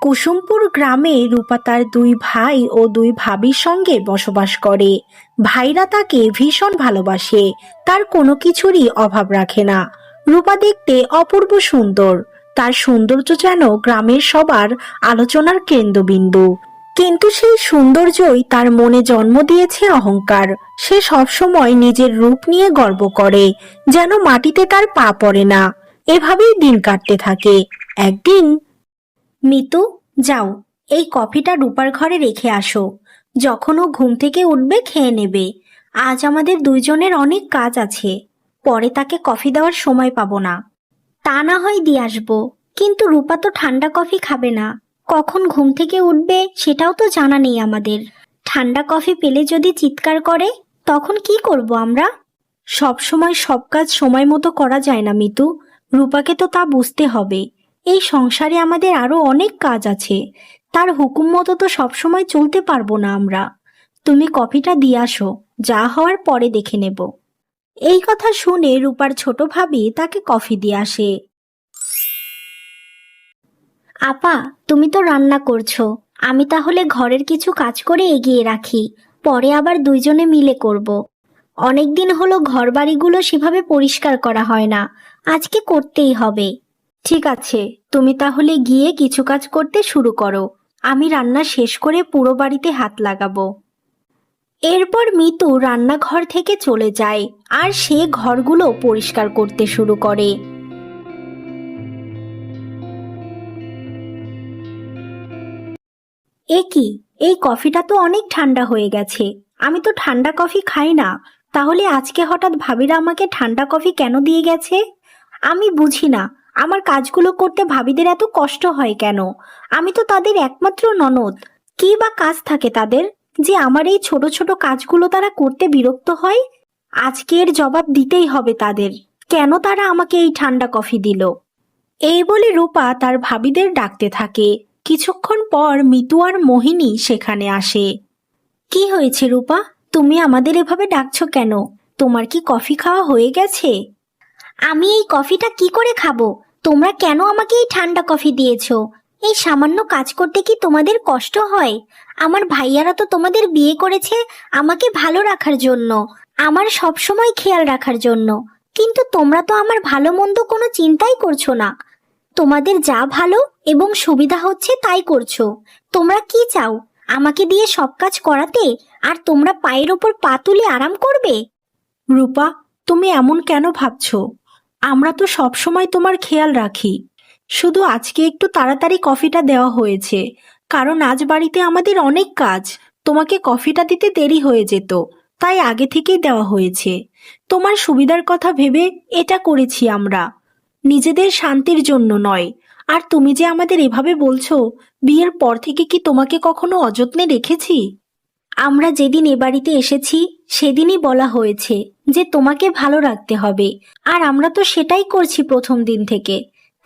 কুসুমপুর গ্রামে রূপা তার দুই ভাই ও দুই ভাবির সঙ্গে বসবাস করে। ভাইরা তাকে ভীষণ ভালোবাসে। তার কোনো কিছুরই অভাব রাখে না। রূপা দেখতে অপূর্ব সুন্দর। তার সৌন্দর্য যেন গ্রামের সবার আলোচনার কেন্দ্রবিন্দু। কিন্তু সেই সৌন্দর্যই তার মনে জন্ম দিয়েছে অহংকার। সে সবসময় নিজের রূপ নিয়ে গর্ব করে, যেন মাটিতে তার পা পড়ে না। এভাবেই দিন কাটতে থাকে। একদিন মিতু, যাও, এই কফিটা রূপার ঘরে রেখে আসো। যখন ও ঘুম থেকে উঠবে, খেয়ে নেবে। আজ আমাদের দুইজনের অনেক কাজ আছে। পরে তাকে কফি দেওয়ার সময় পাবো না। তা না হয় দিয়ে আসব। কিন্তু রূপা তো ঠান্ডা কফি খাবে না। কখন ঘুম থেকে উঠবে, সেটাও তো জানা নেই আমাদের। ঠান্ডা কফি পেলে যদি চিৎকার করে, তখন কি করব আমরা? সব সময় সব কাজ সময় মতো করা যায় না মিতু। রূপাকে তো তা বুঝতে হবে। এই সংসারে আমাদের আরও অনেক কাজ আছে। তার হুকুম মতো তো সবসময় চলতে পারব না আমরা। তুমি কফিটা দিয়ে আসো, যা হওয়ার পরে দেখে নেব। এই কথা শুনে রূপার ছোট ভাবি তাকে কফি দিয়ে আসে। আপা, তুমি তো রান্না করছ। আমি তাহলে ঘরের কিছু কাজ করে এগিয়ে রাখি, পরে আবার দুইজনে মিলে করব। অনেকদিন হলো ঘর বাড়িগুলো সেভাবে পরিষ্কার করা হয় না। আজকে করতেই হবে। ঠিক আছে, তুমি তাহলে গিয়ে কিছু কাজ করতে শুরু করো। আমি রান্না শেষ করে পুরো বাড়িতে হাত লাগাবো। এরপর মিতু রান্নাঘর থেকে চলে যায় আর সে ঘরগুলো পরিষ্কার করতে শুরু করে। এ কি? এই কফিটা তো অনেক ঠান্ডা হয়ে গেছে। আমি তো ঠান্ডা কফি খাই না। তাহলে আজকে হঠাৎ ভাবিরা আমাকে ঠান্ডা কফি কেন দিয়ে গেছে? আমি বুঝি না। আমার কাজগুলো করতে ভাবিদের এত কষ্ট হয় কেন? আমি তো তাদের একমাত্র ননদ। কি বা কাজ থাকে তাদের? যে আমার এই ছোট ছোট কাজগুলো তারা করতে বিরক্ত হয়? আজকে এর জবাব দিতেই হবে তাদের। কেন তারা আমাকে এই ঠান্ডা কফি দিল? এই বলে রূপা তার ভাবিদের ডাকতে থাকে। কিছুক্ষণ পর মিতু আর মোহিনী সেখানে আসে। কি হয়েছে রূপা? তুমি আমাদের এভাবে ডাকছো কেন? তোমার কি কফি খাওয়া হয়ে গেছে? আমি এই কফিটা কি করে খাব? তোমরা কেন আমাকে এই ঠান্ডা কফি দিয়েছ? এই সামান্য কাজ করতে কি তোমাদের কষ্ট হয়? আমার ভাইয়ারা তো তোমাদের বিয়ে করেছে আমাকে ভালো রাখার জন্য, আমার সব সময় খেয়াল রাখার জন্য। কিন্তু তোমরা তো আমার ভালো মন্দ কোনো চিন্তাই করছ না। তোমাদের যা ভালো এবং সুবিধা হচ্ছে তাই করছ। তোমরা কি চাও, আমাকে দিয়ে সব কাজ করাতে আর তোমরা পায়ের ওপর পা তুলে আরাম করবে? রূপা, তুমি এমন কেন ভাবছ? আমরা তো সব সময় তোমার খেয়াল রাখি। শুধু আজকে একটু তাড়াতাড়ি কফিটা দেওয়া হয়েছে, কারণ আজ বাড়িতে আমাদের অনেক কাজ। তোমাকে কফিটা দিতে দেরি হয়ে যেত, তাই আগে থেকেই দেওয়া হয়েছে। তোমার সুবিধার কথা ভেবে এটা করেছি আমরা। নিজেদের শান্তির জন্য নয়। আর তুমি যে আমাদের এভাবে বলছো, বিয়ের পর থেকে কি তোমাকে কখনো অযত্নে রেখেছি? আমরা যেদিন এ বাড়িতে এসেছি সেদিনই বলা হয়েছে যে তোমাকে ভালো রাখতে হবে। আর আমরা তো সেটাই করছি প্রথম দিন থেকে।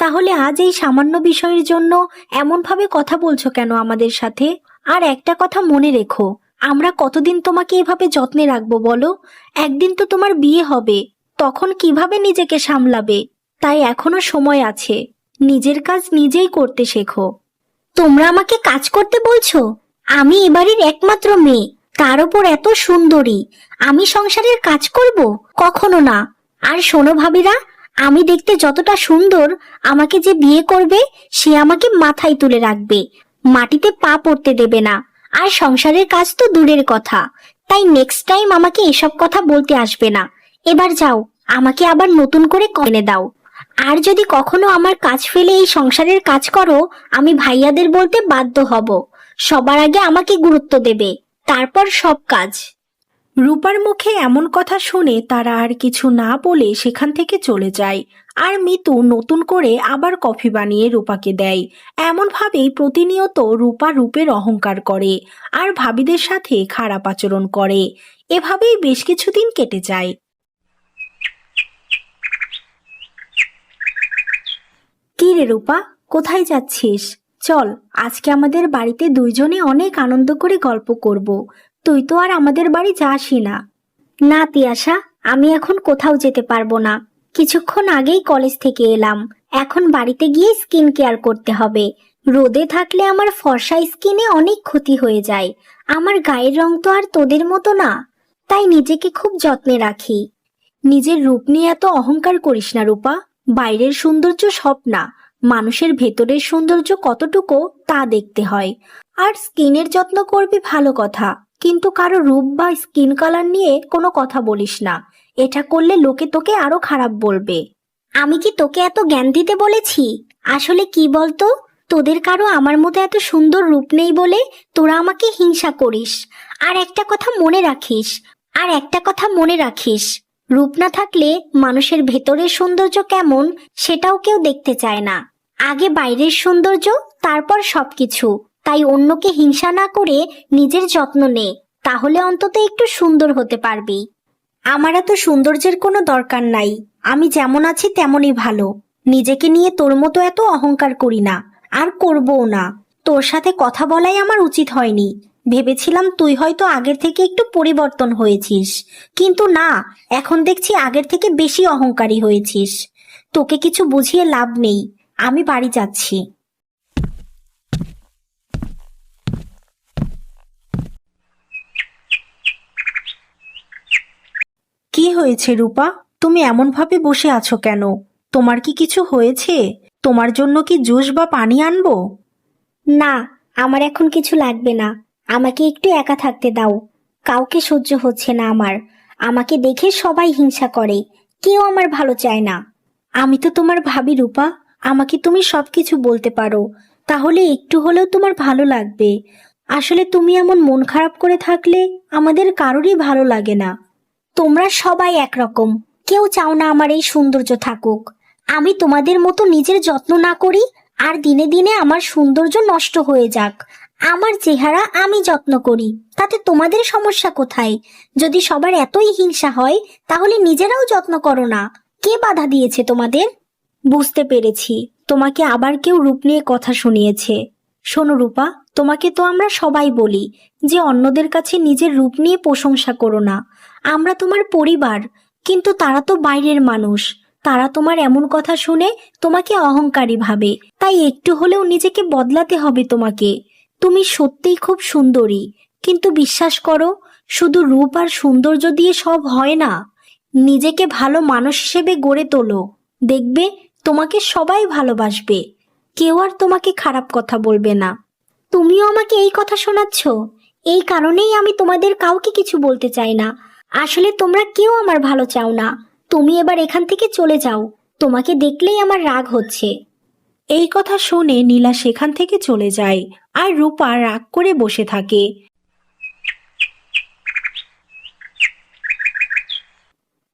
তাহলে আজ এই সামান্য বিষয়ের জন্য এমনভাবে কথা বলছো কেন আমাদের সাথে? আর একটা কথা মনে রেখো, আমরা কতদিন তোমাকে এভাবে যত্নে রাখব বলো? একদিন তো তোমার বিয়ে হবে, তখন কীভাবে নিজেকে সামলাবে? তাই এখনও সময় আছে, নিজের কাজ নিজেই করতে শেখো। তোমরা আমাকে কাজ করতে বলছো? আমি এবাড়ির একমাত্র মেয়ে। তার উপর এত সুন্দরী? আমি সংসারের কাজ করব? কখনো না। আর শোনো ভাবিরা, আমি দেখতে যতটা সুন্দর আমাকে যে বিয়ে করবে, সে আমাকে মাথায় তুলে রাখবে। মাটিতে পা পড়তে দেবে না। আর সংসারের কাজ তো দূরের কথা। তাই নেক্সট টাইম আমাকে এসব কথা বলতে আসবে না। এবার যাও, আমাকে আবার নতুন করে কনে দাও। আর যদি কখনো আমার কাজ ফেলে এই সংসারের কাজ করো, আমি ভাইয়াদের বলতে বাধ্য হব। সবার আগে আমাকে গুরুত্ব দেবে। তারপর সব কাজ। রূপার মুখে এমন কথা শুনে তারা আর কিছু না বলে সেখান থেকে চলে যায়। আর মিতু নতুন করে আবার কফি বানিয়ে রূপাকে দেয়। এমনভাবেই প্রতিনিয়ত রূপা রূপের অহংকার করে আর ভাবিদের সাথে খারাপ আচরণ করে। এভাবেই বেশ কিছুদিন কেটে যায়। কি রে রূপা, কোথায় যাচ্ছিস? চল, আজকে আমাদের বাড়িতে দুইজনে অনেক আনন্দ করে গল্প করব। তুই তো আর আমাদের বাড়ি যাসই না। না, তিয়াশা, আমি এখন কোথাও যেতে পারব না। কিছুক্ষণ আগেই কলেজ থেকে এলাম। এখন বাড়িতে গিয়ে স্কিন কেয়ার করতে হবে। রোদে থাকলে আমার ফর্সা স্কিনে অনেক ক্ষতি হয়ে যায়। আমার গায়ের রং তো আর তোদের মতো না। তাই নিজেকে খুব যত্নে রাখি। নিজের রূপ নিয়ে এত অহংকার করিস না রূপা। বাইরের সৌন্দর্য সব না মানুষের ভেতরের সৌন্দর্য কতটুকু তা দেখতে হয়। আর স্কিনের যত্ন করবি ভালো কথা, কিন্তু কারও রূপ বা স্কিন কালার নিয়ে কোনো কথা বলিস না। এটা করলে লোকে তোকে আরও খারাপ বলবে। আমি কি তোকে এত জ্ঞান দিতে বলেছি? আসলে কি বলতো? তোদের কারও আমার মতো এত সুন্দর রূপ নেই বলে তোরা আমাকে হিংসা করিস। আর একটা কথা মনে রাখিস, আর একটা কথা মনে রাখিস। রূপ না থাকলে মানুষের ভেতরের সৌন্দর্য কেমন সেটাও কেউ দেখতে চায় না। আগে বাইরের সৌন্দর্য, তারপর সবকিছু। তাই অন্যকে হিংসা না করে নিজের যত্ন নে, তাহলে অন্তত একটু সুন্দর হতে পারবি। আমার এত সৌন্দর্যের কোনো দরকার নাই, আমি যেমন আছি তেমনই ভালো। নিজেকে নিয়ে তোর মতো এত অহংকার করি না, আর করবও না। তোর সাথে কথা বলাই আমার উচিত হয়নি। ভেবেছিলাম তুই হয়তো আগের থেকে একটু পরিবর্তন হয়েছিস। কিন্তু না, এখন দেখছি আগের থেকে বেশি অহংকারী হয়েছিস। তোকে কিছু বুঝিয়ে লাভ নেই। আমি বাড়ি যাচ্ছি। কি হয়েছে রূপা? তুমি এমন ভাবে বসে আছো কেন? তোমার কি কিছু হয়েছে? তোমার জন্য কি জুস বা পানি আনব? না আমার এখন কিছু লাগবে না। আমাকে একটু একা থাকতে দাও। কাউকে সহ্য হচ্ছে না আমার। আমাকে দেখে সবাই হিংসা করে। কেউ আমার ভালো চায় না। আমি তো তোমার ভাবি রূপা। আমাকে তুমি সবকিছু বলতে পারো। তাহলে একটু হলেও তোমার ভালো লাগবে। আসলে তুমি এমন মন খারাপ করে থাকলে আমাদের কারোরই ভালো লাগে না। তোমরা সবাই একরকম। কেউ চাও না আমার এই সৌন্দর্য থাকুক। আমি তোমাদের মতো নিজের যত্ন না করি আর দিনে দিনে আমার সৌন্দর্য নষ্ট হয়ে যাক। আমার চেহারা আমি যত্ন করি। তাতে তোমাদের সমস্যা কোথায়? যদি সবার এতই হিংসা হয়, তাহলে নিজেরাও যত্ন করো না। কে বাধা দিয়েছে তোমাদের? বুঝতে পেরেছি। তোমাকে আবার কেউ রূপ নিয়ে কথা শুনিয়েছে। শোনো রূপা, তোমাকে তো আমরা সবাই বলি যে অন্যদের কাছে নিজের রূপ নিয়ে প্রশংসা করো না। আমরা তোমার পরিবার, কিন্তু তারা তো বাইরের মানুষ। তারা তোমার এমন কথা শুনে তোমাকে অহংকারী ভাবে। তাই একটু হলেও নিজেকে বদলাতে হবে তোমাকে। তুমি সত্যিই খুব সুন্দরী। কিন্তু বিশ্বাস করো, শুধু রূপ আর সৌন্দর্য দিয়ে সব হয় না। নিজেকে ভালো মানুষ হিসেবে গড়ে তোলো। দেখবে তোমাকে সবাই ভালোবাসবে। কেউ আর তোমাকে খারাপ কথা বলবে না। তুমিও আমাকে এই কথা শোনাচ্ছ। এই কারণেই আমি তোমাদের কাউকে কিছু বলতে চাই না। আসলে তোমরা কেউ আমার ভালো চাও না। তুমি এবার এখান থেকে চলে যাও। তোমাকে দেখলেই আমার রাগ হচ্ছে। এই কথা শুনে নীলা সেখান থেকে চলে যায় আর রূপা রাগ করে বসে থাকে।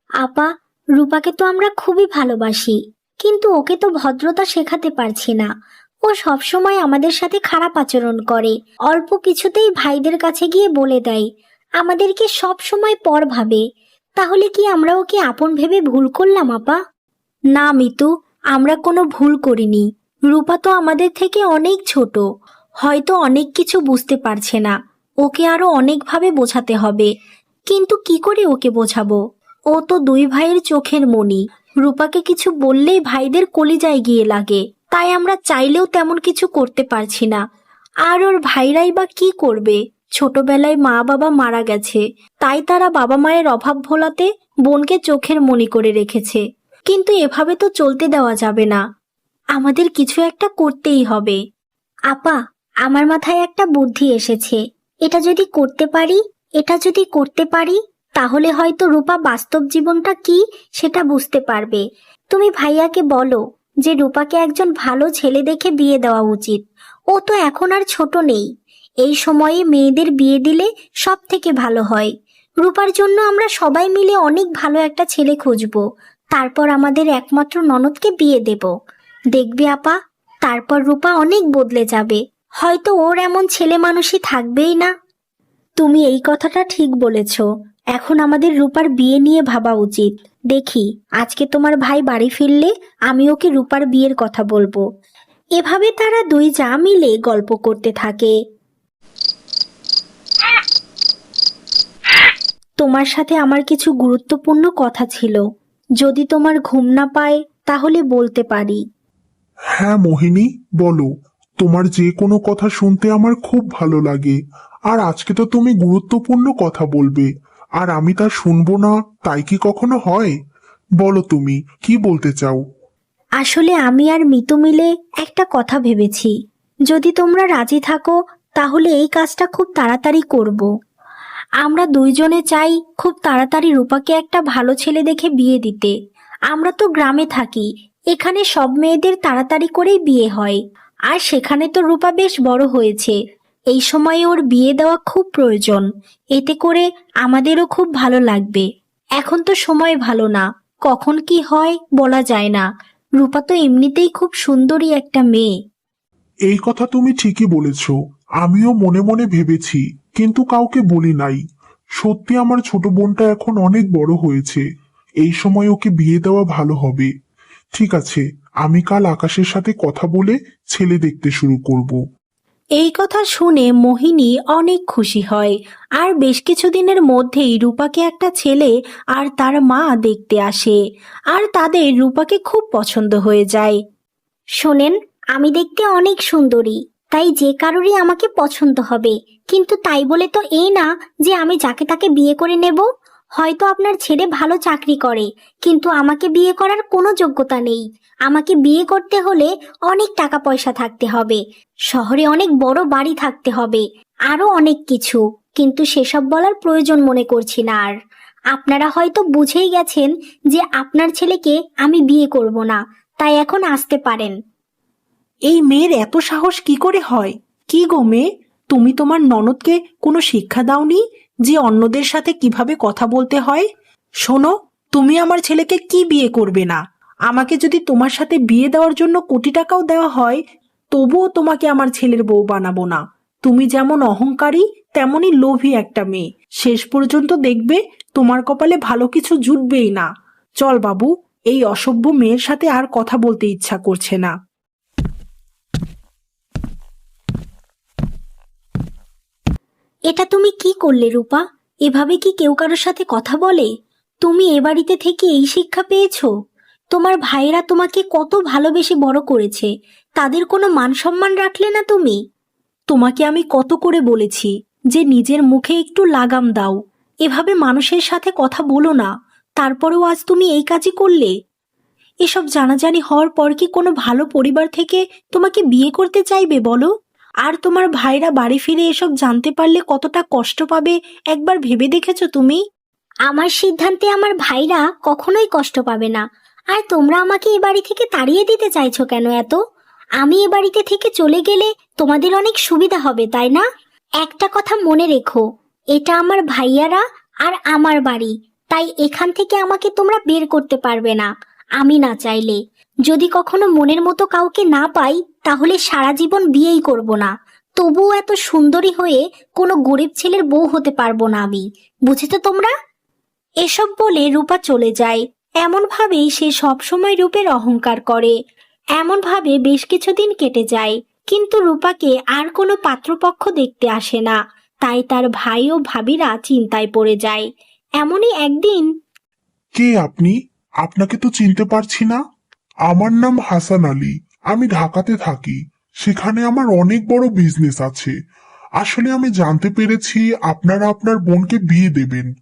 আপা, রূপাকে তো আমরা খুবই ভালোবাসি। কিন্তু ওকে তো ভদ্রতা শেখাতে পারছি না। ও সবসময় আমাদের সাথে খারাপ আচরণ করে। অল্প কিছুতেই ভাইদের কাছে গিয়ে বলে দেয়, আমাদেরকে সব সময় পর ভাবে। তাহলে কি আমরা ওকে আপন ভেবে ভুল করলাম, আপা? না, মিতু, আমরা কোনো ভুল করিনি। রূপা তো আমাদের থেকে অনেক ছোট। হয়তো অনেক কিছু বুঝতে পারছে না। ওকে আরও অনেকভাবে বোঝাতে হবে। কিন্তু কি করে ওকে বোঝাবো? ও তো দুই ভাইয়ের চোখের মণি। রূপাকে কিছু বললেই ভাইদের কলিজায় গিয়ে লাগে। তাই আমরা চাইলেও তেমন কিছু করতে পারছি না। আর ওর ভাইরাই বা কি করবে? ছোটবেলায় মা বাবা মারা গেছে। তাই তারা বাবা মায়ের অভাব ভোলাতে বোনকে চোখের মনি করে রেখেছে। কিন্তু এভাবে তো চলতে দেওয়া যাবে না। আমাদের কিছু একটা করতেই হবে। আপা, আমার মাথায় একটা বুদ্ধি এসেছে। এটা যদি করতে পারি, এটা যদি করতে পারি তাহলে হয়তো রূপা বাস্তব জীবনটা কি সেটা বুঝতে পারবে। তুমি ভাইয়াকে বলো যে রূপাকে একজন ভালো ছেলে দেখে বিয়ে দেওয়া উচিত। ও তো এখন আর ছোট নেই। এই সময়ে মেয়েদের বিয়ে দিলে সব থেকে ভালো হয়। রূপার জন্য আমরা সবাই মিলে অনেক ভালো একটা ছেলে খুঁজবো। তারপর আমাদের একমাত্র ননদকে বিয়ে দেব। দেখবে আপা, তারপর রূপা অনেক বদলে যাবে। হয়তো ওর এমন ছেলে মানুষই থাকবেই না। তুমি এই কথাটা ঠিক বলেছ। এখন আমাদের রূপার বিয়ে নিয়ে ভাবা উচিত। দেখি, আজকে তোমার ভাই বাড়ি ফিরলে আমি ওকে রূপার বিয়ের কথা বলব। এভাবে তারা দুই যা মিলে গল্প করতে থাকে। তোমার সাথে আমার কিছু গুরুত্বপূর্ণ কথা ছিল। যদি তোমার ঘুম না পায়, তাহলে বলতে পারি। হ্যাঁ মোহিনী, বলো। তোমার যে কোনো কথা শুনতে আমার খুব ভালো লাগে। আর আজকে তো তুমি গুরুত্বপূর্ণ কথা বলবে। আর আমি তা শুনব না, তাই কি কখনো হয়? বলো তুমি, কি বলতে চাও? আসলে আমি আর মিতু মিলে একটা কথা ভেবেছি। যদি তোমরা রাজি থাকো, তাহলে এই কাজটা খুব তাড়াতাড়ি করব। আমরা দুইজনে চাই খুব তাড়াতাড়ি রূপাকে একটা ভালো ছেলে দেখে বিয়ে দিতে। আমরা তো গ্রামে থাকি, এখানে সব মেয়েদের তাড়াতাড়ি করেই বিয়ে হয়। আর সেখানে তো রূপা বেশ বড় হয়েছে এই সময়ে ওর বিয়ে দেওয়া খুব প্রয়োজন। এতে করে আমাদেরও খুব ভালো লাগবে। এখন তো সময় ভালো না। কখন কি হয় বলা যায় না। রূপা তো এমনিতেই খুব সুন্দরী একটা মেয়ে। এই কথা তুমি ঠিকই বলেছ। আমিও মনে মনে ভেবেছি, কিন্তু কাউকে বলি নাই। সত্যি আমার ছোট বোনটা এখন অনেক বড় হয়েছে। এই সময় ওকে বিয়ে দেওয়া ভালো হবে। ঠিক আছে, আমি কাল আকাশের সাথে কথা বলে ছেলে দেখতে শুরু করব। এই কথা শুনে মোহিনী অনেক খুশি হয়। আর বেশ কিছুদিনের মধ্যেই রূপাকে একটা ছেলে আর তার মা দেখতে আসে। আর তাদের রূপাকে খুব পছন্দ হয়ে যায়। শোনেন, আমি দেখতে অনেক সুন্দরী, তাই যে কারোরই আমাকে পছন্দ হবে। কিন্তু তাই বলে তো এই না যে আমি যাকে তাকে বিয়ে করে নেব। হয়তো আপনার ছেলে ভালো চাকরি করে, কিন্তু আমাকে বিয়ে করার কোনো যোগ্যতা নেই। আমাকে বিয়ে করতে হলে অনেক টাকা পয়সা থাকতে হবে। শহরে অনেক বড় বাড়ি থাকতে হবে আরও অনেক কিছু, কিন্তু সেসব বলার প্রয়োজন মনে করছি না আর। আপনারা হয়তো বুঝেই গেছেন যে আপনার ছেলেকে আমি বিয়ে করব না, তাই এখন আসতে পারেন। এই মেয়ের এত সাহস কি করে হয়? কি গো মেয়ে? তুমি তোমার ননদকে কোনো শিক্ষা দাওনি? যে অন্যদের সাথে কীভাবে কথা বলতে হয়? শোনো, তুমি আমার ছেলেকে কি বিয়ে করবে না? আমাকে যদি তোমার সাথে বিয়ে দেওয়ার জন্য কোটি টাকাও দেওয়া হয়, তবুও তোমাকে আমার ছেলের বউ বানাবো না। তুমি যেমন অহংকারী, তেমনই লোভী একটা মেয়ে। শেষ পর্যন্ত দেখবে তোমার কপালে ভালো কিছু জুটবেই না। চল বাবু, এই অসভ্য মেয়ের সাথে আর কথা বলতে ইচ্ছা করছে না। এটা তুমি কি করলে, রূপা? এভাবে কি কেউ কারোর সাথে কথা বলে? তুমি এ বাড়িতে থেকে এই শিক্ষা পেয়েছ? তোমার ভাইয়েরা তোমাকে কত ভালোবেসে বড় করেছে। তাদের কোনো মান সম্মান রাখলে না তুমি? তোমাকে আমি কত করে বলেছি, যে নিজের মুখে একটু লাগাম দাও। এভাবে মানুষের সাথে কথা বলো না। তারপরেও আজ তুমি এই কাজই করলে? এসব জানাজানি হওয়ার পর কি কোনো ভালো পরিবার থেকে তোমাকে বিয়ে করতে চাইবে, বলো? আর তোমার ভাইরা বাড়ি ফিরে এসব জানতে পারলে কতটা কষ্ট পাবে, একবার ভেবে দেখেছ তুমি? আমার সিদ্ধান্তে আমার ভাইরা কখনোই কষ্ট পাবে না। আর তোমরা আমাকে এ বাড়ি থেকে তাড়িয়ে দিতে চাইছো কেন এত? আমি এ বাড়িতে থেকে চলে গেলে তোমাদের অনেক সুবিধা হবে, তাই না? একটা কথা মনে রেখো, এটা আমার ভাইয়ারা আর আমার বাড়ি, তাই এখান থেকে আমাকে তোমরা বের করতে পারবে না, আমি না চাইলে। যদি কখনো মনের মতো কাউকে না পাই, তাহলে সারা জীবন বিয়েই করব না। তবুও এত সুন্দরী হয়ে কোনো গরিব ছেলের বউ হতে পারব না আমি। বুঝেছ তোমরা? এসব বলে রূপা চলে যায়। এমনভাবেই সে সবসময় রূপের অহংকার করে। এমনভাবে বেশ কিছুদিন কেটে যায়। কিন্তু রূপাকে আর কোনো পাত্রপক্ষ দেখতে আসে না। তাই তার ভাই ও ভাবিরা চিন্তায় পড়ে যায়। এমনই একদিন কে আপনি? আপনাকে তো চিনতে পারছি না। আমার নাম হাসান আলী। আমি ঢাকাতে থাকি। সেখানে আমার অনেক বড় বিজনেস আছে। আসলে আমি জানতে পেরেছি আপনারা আপনার বোনকে বিয়ে দেবেন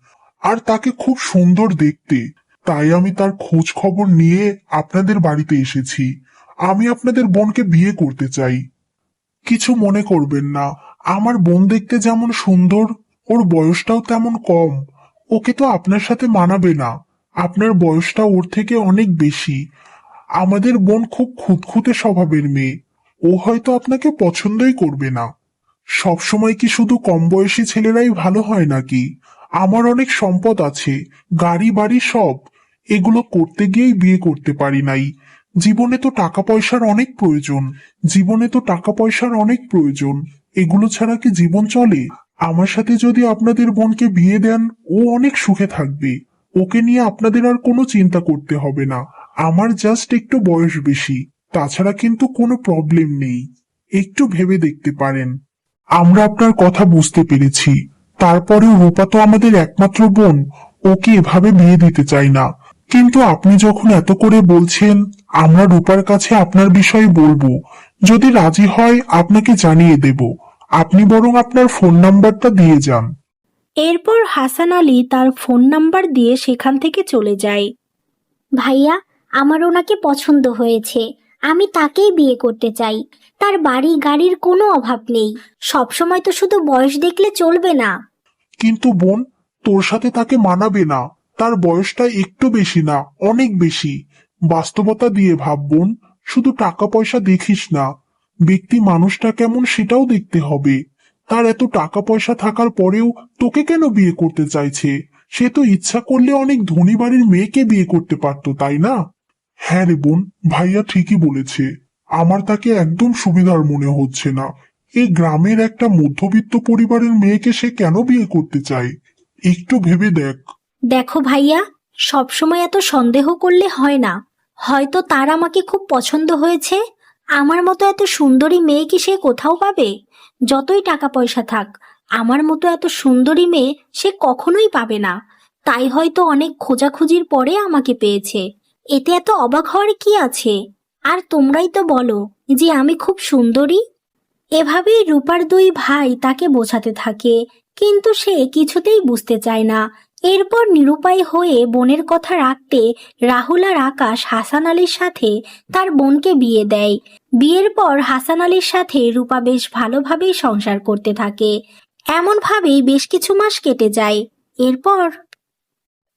আর তাকে খুব সুন্দর দেখতে। তাই আমি তার খোঁজ খবর নিয়ে আপনাদের বাড়িতে এসেছি। আমি আপনাদের বোনকে বিয়ে করতে চাই। কিছু মনে করবেন না। আমার বোন দেখতে যেমন সুন্দর, ওর বয়সটাও তেমন কম। ওকে তো আপনার সাথে মানাবে না। আপনার বয়সটা ওর থেকে অনেক বেশি। আমাদের বোন খুব খুঁতখুঁতে স্বভাবের মেয়ে। ও হয়তো আপনাকে পছন্দই করবে না। সবসময় কি শুধু কম বয়সী ছেলেরাই ভালো হয় নাকি? আমার অনেক সম্পদ আছে, গাড়ি, বাড়ি সব। এগুলো করতে গিয়েই বিয়ে করতে পারি নাই। জীবনে তো টাকা পয়সার অনেক প্রয়োজন। জীবনে তো টাকা পয়সার অনেক প্রয়োজন। এগুলো ছাড়া কি জীবন চলে? আমার সাথে যদি আপনাদের বোনকে বিয়ে দেন, ও অনেক সুখে থাকবে। ওকে নিয়ে আপনাদের আর কোনো চিন্তা করতে হবে না। আমার জাস্ট একটু বয়স বেশি তাছাড়া কিন্তু কোনো প্রবলেম নেই। একটু ভেবে দেখতে পারেন। আমরা আপনার কথা বুঝতে পেরেছি। তারপরেও রূপা তো আমাদের একমাত্র বোন ওকে এভাবে বিয়ে দিতে চাই না। কিন্তু আপনি যখন এত করে বলছেন আমরা রূপার কাছে আপনার বিষয়ে বলব। যদি রাজি হয় আপনাকে জানিয়ে দেব। আপনি বরং আপনার ফোন নাম্বারটা দিয়ে যান। এরপর হাসান আলী তার ফোন নাম্বার দিয়ে সেখান থেকে চলে যায়। ভাইয়া আমার ওনাকে পছন্দ হয়েছে। আমি তাকেই বিয়ে করতে চাই। তার বাড়ি গাড়ির কোনো অভাব নেই। সবসময় তো শুধু বয়স দেখলে চলবে না। কিন্তু বোন, তোর সাথে তাকে মানাবে না। তার বয়সটা একটু বেশি না, অনেক বেশি। বাস্তবতা দিয়ে ভাব বোন, শুধু টাকা পয়সা দেখিস না। ব্যক্তি মানুষটা কেমন সেটাও দেখতে হবে। তার এত টাকা পয়সা থাকার পরেও তোকে কেন বিয়ে করতে চাইছে? সে তো ইচ্ছা করলে অনেক ধনী বাড়ির মেয়েকে বিয়ে করতে পারতো, তাই না? হ্যাঁ রে বোন, ভাইয়া ঠিকই বলেছে। আমার তাকে একদম সুবিধার মনে হচ্ছে না। এই গ্রামের একটা মধ্যবিত্ত পরিবারের মেয়েকে সে কেন বিয়ে করতে চায়? একটু ভেবে দেখ। দেখো ভাইয়া, সবসময় এত সন্দেহ করলে হয় না। হয়তো তার আমাকে খুব পছন্দ হয়েছে। আমার মতো এত সুন্দরী মেয়ে কি সে কোথাও পাবে? যতই টাকা পয়সা থাক, আমার মতো এত সুন্দরী মেয়ে সে কখনোই পাবে না। তাই হয়তো অনেক খোঁজাখুঁজির পরে আমাকে পেয়েছে। এতে এত অবাক হওয়ার কি আছে? আর তোমরাই তো বলো যে আমি খুব সুন্দরী। এভাবেই রূপার দুই ভাই তাকে বোঝাতে থাকে, কিন্তু সে কিছুতেই বুঝতে চায় না। এরপর নিরুপায় হয়ে বোনের কথা রাখতে রাহুল আর আকাশ হাসান আলীর সাথে তার বোনকে বিয়ে দেয়। বিয়ের পর হাসান আলীর সাথে রূপা বেশ ভালোভাবেই সংসার করতে থাকে। এমনভাবেই বেশ কিছু মাস কেটে যায়। এরপর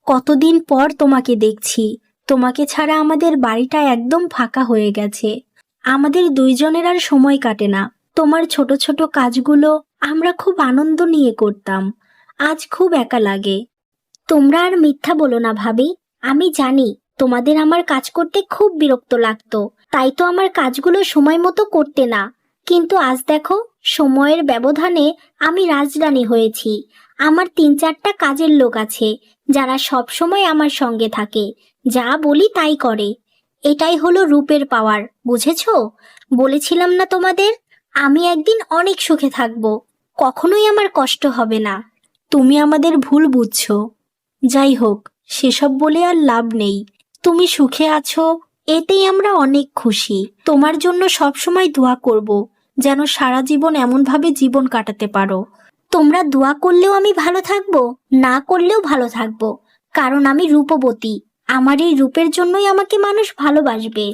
কতদিন পর তোমাকে দেখছি। তোমাকে ছাড়া আমাদের বাড়িটা একদম ফাঁকা হয়ে গেছে। আমাদের দুইজনের আর সময় কাটে না। তোমার ছোট ছোট কাজগুলো আমরা খুব আনন্দ নিয়ে করতাম। আজ খুব একা লাগে। তোমরা আর মিথ্যা বলো না ভাবি। আমি জানি তোমাদের আমার কাজ করতে খুব বিরক্ত লাগতো। তাই তো আমার কাজগুলো সময় মতো করতে না। কিন্তু আজ দেখো, সময়ের ব্যবধানে আমি রাজরানী হয়েছি। আমার তিন চারটা কাজের লোক আছে, যারা সব সময় আমার সঙ্গে থাকে। যা বলি তাই করে। এটাই হলো রূপের পাওয়ার, বুঝেছ? বলেছিলাম না তোমাদের, আমি একদিন অনেক সুখে থাকব, কখনোই আমার কষ্ট হবে না। তুমি আমাদের ভুল বুঝছ। যাই হোক, সেসব বলে আর লাভ নেই। তুমি সুখে আছো, এতেই আমরা অনেক খুশি। তোমার জন্য সবসময় দোয়া করব, যেন সারা জীবন এমনভাবে জীবন কাটাতে পারো। তোমরা দোয়া করলেও আমি ভালো থাকব, না করলেও ভালো থাকব, কারণ আমি রূপবতী। আমার এই রূপের জন্যই আমাকে মানুষ ভালোবাসবে।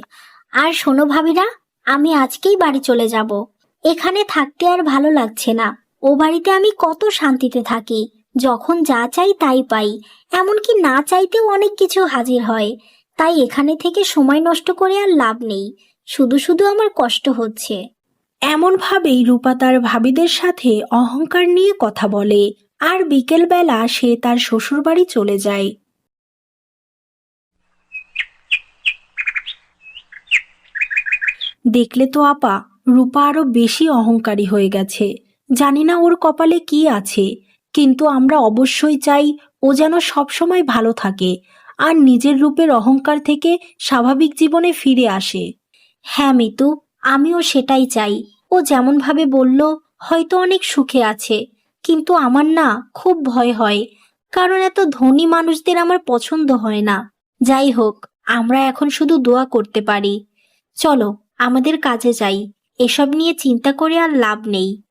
আর শোনো ভাবিরা, আমি আজকেই বাড়ি চলে যাব। এখানে থাকতে আর ভালো লাগছে না। ও বাড়িতে আমি কত শান্তিতে থাকি। যখন যা চাই তাই পাই। এমনকি না চাইতেও অনেক কিছু হাজির হয়। তাই এখানে থেকে সময় নষ্ট করে আর লাভ নেই। শুধু শুধু আমার কষ্ট হচ্ছে। এমনভাবেই রূপা তার ভাবিদের সাথে অহংকার নিয়ে কথা বলে। আর বিকেলবেলা সে তার শ্বশুরবাড়ি চলে যায়। দেখলে তো আপা, রূপা আরও বেশি অহংকারী হয়ে গেছে। জানি না ওর কপালে কি আছে, কিন্তু আমরা অবশ্যই চাই ও যেন সবসময় ভালো থাকে, আর নিজের রূপের অহংকার থেকে স্বাভাবিক জীবনে ফিরে আসে। হ্যাঁ মিতু, আমিও সেটাই চাই। ও যেমন ভাবে বলল, হয়তো অনেক সুখে আছে, কিন্তু আমার না খুব ভয় হয়, কারণ এত ধনী মানুষদের আমার পছন্দ হয় না। যাই হোক, আমরা এখন শুধু দোয়া করতে পারি। চলো আমাদের কাজে যাই, এসব নিয়ে চিন্তা করে আর লাভ নেই।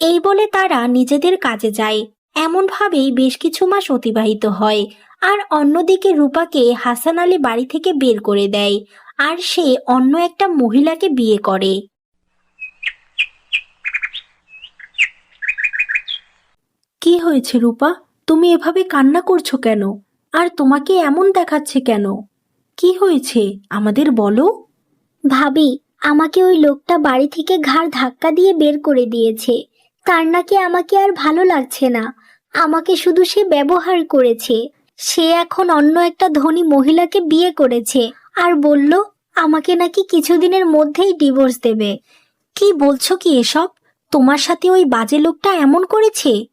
এই বলে তারা নিজেদের কাজে যায়। এমনভাবেই বেশ কিছু মাস অতিবাহিত হয় আর অন্যদিকে রূপাকে হাসান আলী বাড়ি থেকে বের করে দেয় আর সে অন্য একটা মহিলাকে বিয়ে করে। কি হয়েছে রূপা? তুমি এভাবে কান্না করছ কেন? আর তোমাকে এমন দেখাচ্ছে কেন? কি হয়েছে? আমাদের বলো। ভাবি, আমাকে ওই লোকটা বাড়ি থেকে ঘাড় ধাক্কা দিয়ে বের করে দিয়েছে। তার নাকি আমাকে আর ভালো লাগছে না। আমাকে শুধু সে ব্যবহার করেছে। সে এখন অন্য একটা ধনী মহিলাকে বিয়ে করেছে। আর বলল, আমাকে নাকি কিছুদিনের মধ্যেই ডিভোর্স দেবে। কি বলছো কি এসব? তোমার সাথে ওই বাজে লোকটা এমন করেছে?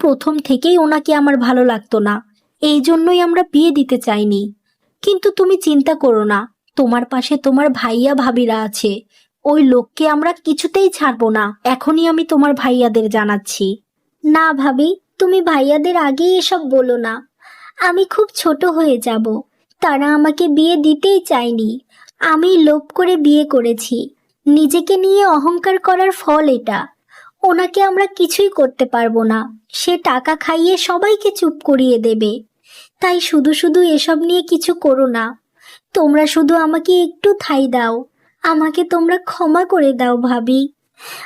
প্রথম থেকেই ওনাকে আমার ভালো লাগতো না। এই জন্যই আমরা বিয়ে দিতে চাইনি। কিন্তু তুমি চিন্তা করো না। তোমার পাশে তোমার ভাইয়া ভাবিরা আছে। ওই লোককে আমরা কিছুতেই ছাড়বো না। এখনই আমি তোমার ভাইয়াদের জানাচ্ছি। না ভাবি, তুমি ভাইয়াদের আগেই এসব বলো না। আমি খুব ছোট হয়ে যাব। তারা আমাকে বিয়ে দিতেই চায়নি। আমি লোভ করে বিয়ে করেছি। নিজেকে নিয়ে অহংকার করার ফল এটা। ওনাকে আমরা কিছুই করতে পারব না। সে টাকা খাইয়ে সবাইকে চুপ করিয়ে দেবে। তাই শুধু শুধু এসব নিয়ে কিছু করো না। তোমরা শুধু আমাকে একটু ঠাই দাও। আমাকে তোমরা ক্ষমা করে দাও, ভাবি।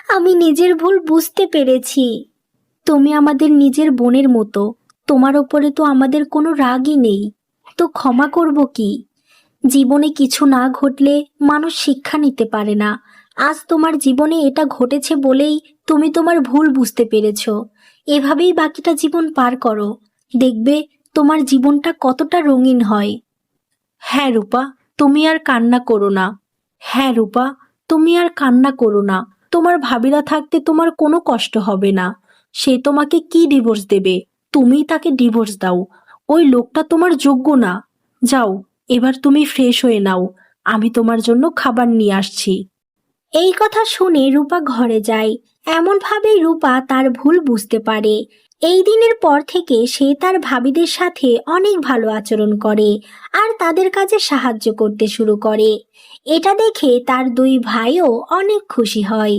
আমি নিজের ভুল বুঝতে পেরেছি। তুমি আমাদের নিজের বোনের মতো। তোমার ওপরে তো আমাদের কোনো রাগই নেই। তো ক্ষমা করব কি? জীবনে কিছু না ঘটলে মানুষ শিক্ষা নিতে পারে না। আজ তোমার জীবনে এটা ঘটেছে বলেই তুমি তোমার ভুল বুঝতে পেরেছ। এভাবেই বাকিটা জীবন পার করো। দেখবে তোমার জীবনটা কতটা রঙিন হয়। হ্যাঁ রূপা, তুমি আর কান্না করো না। হ্যাঁ রূপা, তুমি আর কান্না করো না। তোমার ভাবিরা থাকতে তোমার কোনো কষ্ট হবে না। সে তোমাকে কি ডিভোর্স দেবে? তুমিই তাকে ডিভোর্স দাও। ওই লোকটা তোমার যোগ্য না। যাও, এবার তুমি ফ্রেশ হয়ে নাও। আমি তোমার জন্য খাবার নিয়ে আসছি। এই কথা শুনে রূপা ঘরে যায়। এমনভাবেই রূপা তার ভুল বুঝতে পারে। এই দিনের পর থেকে সে তার ভাবিদের সাথে অনেক ভালো আচরণ করে আর তাদের কাজে সাহায্য করতে শুরু করে। এটা দেখে তার দুই ভাইও অনেক খুশি হয়।